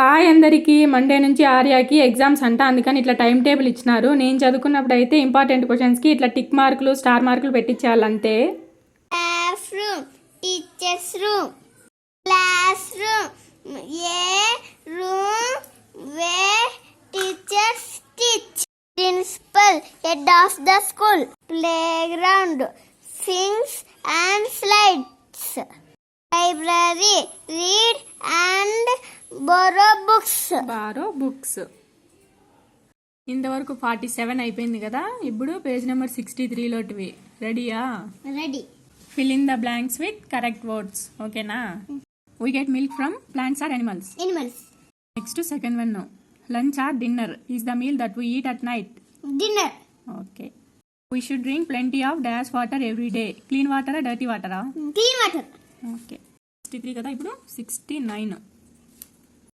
Hi అందరికీ. Monday నుంచి ఆర్యాకి ఎగ్జామ్స్ అంట. అందుకని ఇట్లా టైం టేబుల్ ఇచ్చినారు. నేను చదువుకున్నప్పుడు అయితే ఇంపార్టెంట్ క్వశ్చన్స్కి ఇట్లా టిక్ మార్కులు స్టార్ మార్కులు పెట్టించాలంటే principal head of the school play ground and slides library read books. Borrow books ఇంతవరకు ఫార్టీ సెవెన్ అయిపోయింది కదా? ఇప్పుడు పేజ్ నెంబర్ సిక్స్టీ త్రీలోటివి రెడీయా ready. Fill in the blanks with correct words ఓకేనా we get milk from plants or animals animals. Next second one lunch or dinner is the meal that we eat at night dinner. Okay we should drink plenty of dash water every day clean వాటరా dirty వాటరా clean water. Okay sixty three కదా ఇప్పుడు? Sixty nine